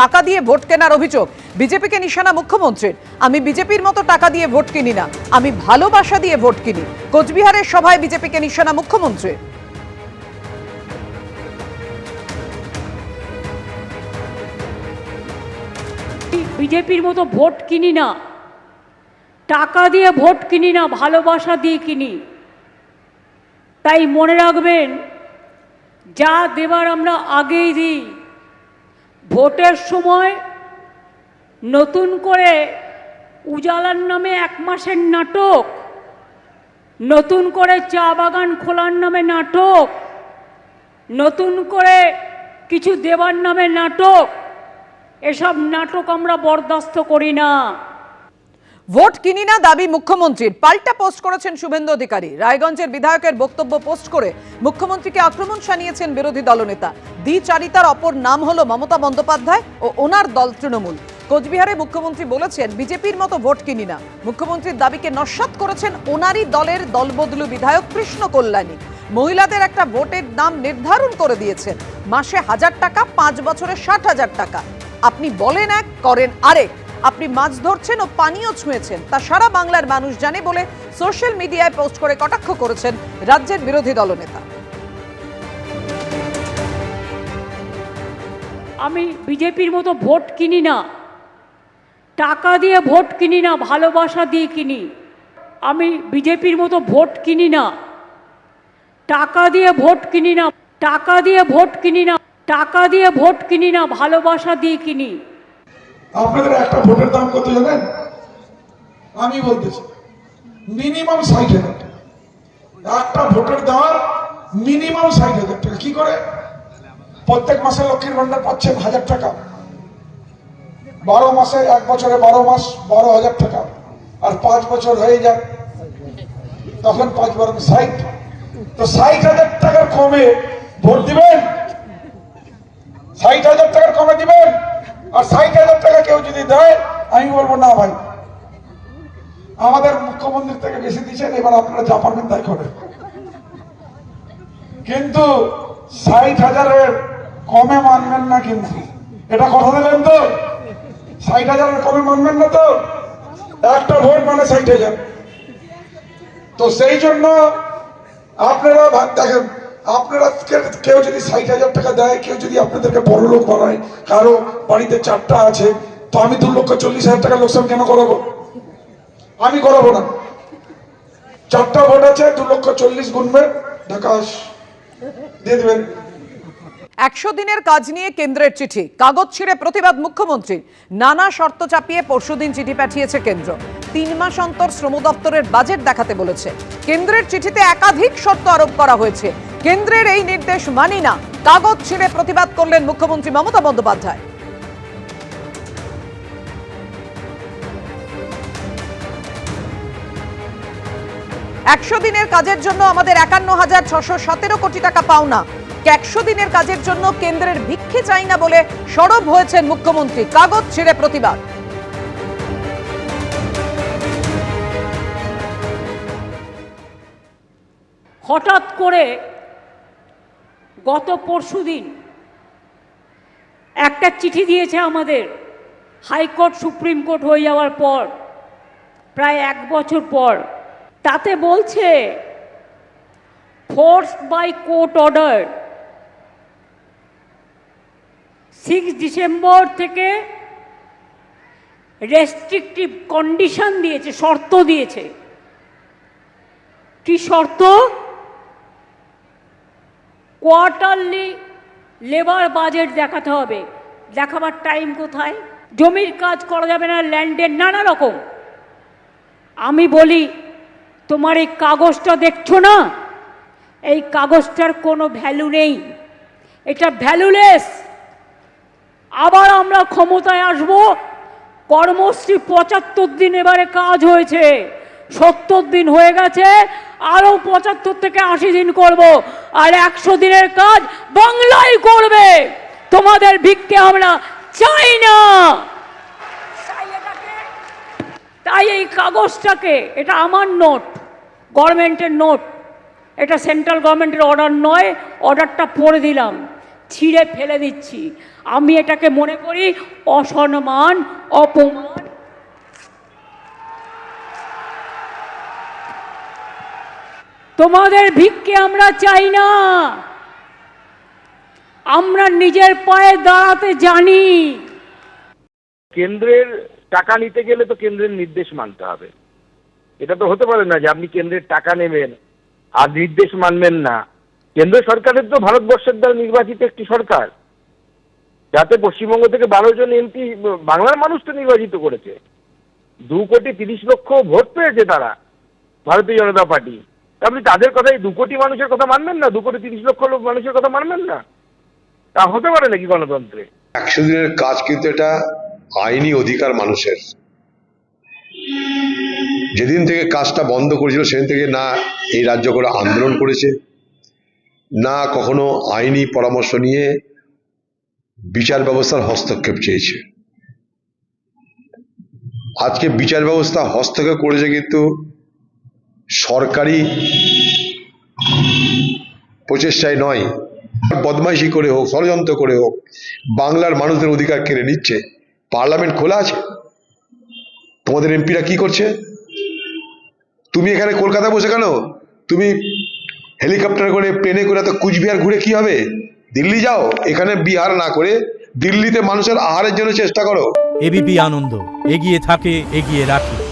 টাকা দিয়ে ভোট কেনার অভিযোগ। বিজেপিকে নিশানা মুখ্যমন্ত্রীর। আমি বিজেপির মতো টাকা দিয়ে ভোট কিনি না। আমি ভালোবাসা দিয়ে ভোট কিনি। কোচবিহারের সভায় বিজেপিকে নিশানা মুখ্যমন্ত্রীর। বিজেপির মতো ভোট কিনি না। টাকা দিয়ে ভোট কিনি না ভালোবাসা দিয়ে কিনি। তাই মনে রাখবেন, যা দেবার আমরা আগেই দিই। ভোটের সময় নতুন করে উজালার নামে এক মাসের নাটক, নতুন করে চা বাগান খোলার নামে নাটক, নতুন করে কিছু দেবার নামে নাটক, এসব নাটক আমরা বরদাস্ত করি না। ভোট কিনি না দাবি মুখ্যমন্ত্রীর। পাল্টা পোস্ট করেছেন শুভেন্দু অধিকারী। রায়গঞ্জের বিধায়কের বক্তব্য পোস্ট করে মুখ্যমন্ত্রীকে আক্রমণ শানিয়েছেন বিরোধী দলনেতা। দ্বিচারিতার অপর নাম হলো মমতা বন্দ্যোপাধ্যায় ও ওনার দল তৃণমূল। কোচবিহারে মুখ্যমন্ত্রী বলেছেন, বিজেপির মতো ভোট কিনি না। মুখ্যমন্ত্রীর দাবিকে নস্বাত করেছেন ওনারই দলের দলবদলু বিধায়ক কৃষ্ণ কল্যাণী। মহিলাদের একটা ভোটের নাম নির্ধারণ করে দিয়েছেন। মাসে হাজার টাকা, পাঁচ বছরে ষাট হাজার টাকা। আপনি বলেন এক, করেন আরেক। আপনি মাছ ধরছেন ও পানীয় ছুঁয়েছেন। তা সারা বাংলার মানুষ জানে বলে সোশ্যাল মিডিয়ায় পোস্ট করে কটাক্ষ করেছেন রাজ্যের বিরোধী দলনেতা। আমি বিজেপির মতো ভোট কিনি না। টাকা দিয়ে ভোট কিনি না, ভালোবাসা দিয়ে কিনি। আমি বিজেপির মতো ভোট কিনি না। টাকা দিয়ে ভোট কিনি না, টাকা দিয়ে ভোট কিনি না, টাকা দিয়ে ভোট কিনি না, ভালোবাসা দিয়ে কিনি। আপনাদের একটা ভোটের দাম কত জানেন? আমি বলতেছি মিনিমাম ষাট হাজার টাকা। একটা ভোটের দাম মিনিমাম ষাট হাজার টাকা। কি করে? প্রত্যেক মাসে লক্ষ্মীর ভান্ডার পাচ্ছেন হাজার টাকা। বারো মাসে এক বছরে বারো মাস বারো হাজার টাকা। আর পাঁচ বছর হয়ে যায়, তখন পাঁচ বারো ষাট। তো ষাট হাজার টাকার কমে ভোট দিবেন? ষাট হাজার টাকার কমে দিবেন? আর ষাট হাজার টাকা কেউ যদি দেয়, আমি বলব না ভাই। আমাদের মুখ্যমন্ত্রীর থেকে বেশি দিচ্ছেন, এবার আপনারা যা পারবেন তাই করেন। কিন্তু ষাট হাজারের কমে মানবেন না কিন্তু। এটা কথা দিলেন তো? ষাট হাজারের কমে মানবেন না তো? একটা ভোট মানে ষাট হাজার। তো সেই জন্য আপনারা দেখেন আপনারা কেউ যদি ষাট হাজার টাকা দেয়, কেউ যদি আপনাদেরকে বড় লোক বানায়, কারও বাড়িতে চারটা আছে, তো আমি দু লক্ষ চল্লিশ হাজার টাকা লোকসান কেন করাবো? আমি করাবো না। চারটা ভোট আছে, দু লক্ষ চল্লিশ গুনবেন ঢাকাশ দিয়ে দেবেন। একশো দিনের কাজ নিয়ে কেন্দ্রের চিঠি, কাগজ ছিঁড়ে প্রতিবাদ মুখ্যমন্ত্রী। নানা শর্ত চাপিয়ে পরশুদিন চিঠি পাঠিয়েছে কেন্দ্র। তিন মাস অন্তর শ্রম দপ্তরের বাজেট দেখাতে বলেছে। কেন্দ্রের চিঠিতে একাধিক শর্ত আরোপ করা হয়েছে। কেন্দ্রের এই নির্দেশ মানি না। কাগজ ছিঁড়ে প্রতিবাদ করলেন মুখ্যমন্ত্রী মমতা বন্দ্যোপাধ্যায়। একশো দিনের কাজের জন্য আমাদের একান্ন হাজার ছশো সতেরো কোটি টাকা পাওনা একশো দিনের কাজের জন্য কেন্দ্রের ভিক্ষে চাই না বলে সরব হয়েছেন মুখ্যমন্ত্রী। কাগজ ছিঁড়ে প্রতিবাদ। হঠাৎ করে গত পরশুদিন একটা চিঠি দিয়েছে আমাদের হাইকোর্ট, সুপ্রিম কোর্ট হয়ে যাওয়ার পর, প্রায় এক বছর পর। তাতে বলছে force by court order six December থেকে রেস্ট্রিকটিভ কন্ডিশন দিয়েছে, শর্ত দিয়েছে। কি শর্ত? কোয়ার্টারলি লেবার বাজেট দেখাতে হবে। দেখাবার টাইম কোথায়? জমির কাজ করা যাবে না ল্যান্ডের নানা রকম। আমি বলি, তোমার এই কাগজটা দেখছ না? এই কাগজটার কোনো ভ্যালু নেই। এটা ভ্যালুলেস আবার আমরা ক্ষমতায় আসব। কর্মশ্রী পঁচাত্তর দিন এবারে কাজ হয়েছে। সত্তর দিন হয়ে গেছে। আরও পঁচাত্তর থেকে আশি দিন করব আর একশো দিনের কাজ বাংলায় করবে। তোমাদের ভিক্ষে আমরা চাই না। তাই এই কাগজটাকে এটা আমার নোট গভর্নমেন্টের নোট এটা সেন্ট্রাল গভর্নমেন্টের অর্ডার নয় অর্ডারটা পড়ে দিলাম ছিঁড়ে ফেলে দিচ্ছি। আমি এটাকে মনে করি অসম্মান অপমান তোমাদের ভিক্ষে আমরা চাই না। আমরা নিজের পায়ে দাঁড়াতে জানি। কেন্দ্রের টাকা নিতে গেলে তো কেন্দ্রের নির্দেশ মানতে হবে। এটা তো হতে পারে না যে আপনি কেন্দ্রের টাকা নেবেন আর নির্দেশ মানবেন না। কেন্দ্র সরকারের তো ভারতবর্ষের দ্বারা নির্বাচিত একটি সরকার, যাতে পশ্চিমবঙ্গ থেকে বারো জন এমপি, বাংলার মানুষ তো নির্বাচিত করেছে। দু কোটি তিরিশ লক্ষ ভোট পেয়েছে তারা, ভারতীয় জনতা পার্টি। আপনি তাদের কথাই দু কোটি মানুষের কথা মানবেন না? দু কোটি তিরিশ লক্ষ লোক মানুষের কথা মানবেন না? তা হতে পারে নাকি গণতন্ত্রে? একশো দিনের কাজ কিন্তু এটা আইনি অধিকার মানুষের। যেদিন থেকে কাজটা বন্ধ করেছিল, সেদিন থেকে না এই রাজ্য করে আন্দোলন করেছে, না কখনো আইনি পরামর্শ নিয়ে বিচার ব্যবস্থার হস্তক্ষেপ চেয়েছে। আজকে বিচার ব্যবস্থা হস্তক্ষেপ করেছে কিন্তু সরকারি প্রচেষ্টায় নয়। বদমাইশি করে হোক, ষড়যন্ত্র করে হোক, বাংলার মানুষদের অধিকার কেড়ে নিচ্ছে। পার্লামেন্ট খোলা আছে? তোমাদের এমপিরা কি করছে? তুমি এখানে কলকাতায় বসে কেন? তুমি হেলিকপ্টার করে, প্লেনে করে তো কুচবিহার ঘুরে কি হবে? দিল্লি যাও, এখানে বিহার না করে দিল্লিতে মানুষের আহারের জন্য চেষ্টা করো। এবিপি আনন্দ, এগিয়ে থাকে, এগিয়ে রাখে।